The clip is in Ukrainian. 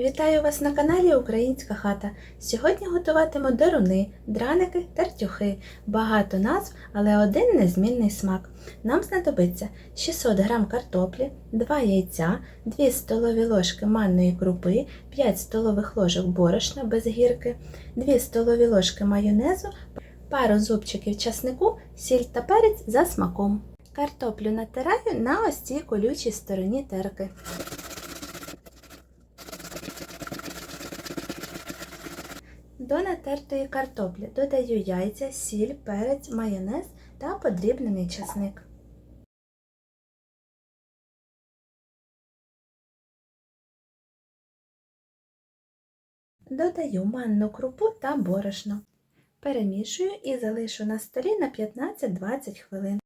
Вітаю вас на каналі Українська хата. Сьогодні готуватиму деруни, драники, тартюхи. Багато назв, але один незмінний смак. Нам знадобиться 600 г картоплі, 2 яйця, 2 столові ложки манної крупи, 5 столових ложок борошна без гірки, 2 столові ложки майонезу, пару зубчиків часнику, сіль та перець за смаком. Картоплю натираю на ось цій колючій стороні терки. До натертої картоплі додаю яйця, сіль, перець, майонез та подрібнений часник. Додаю манну крупу та борошно. Перемішую і залишу на столі на 15-20 хвилин.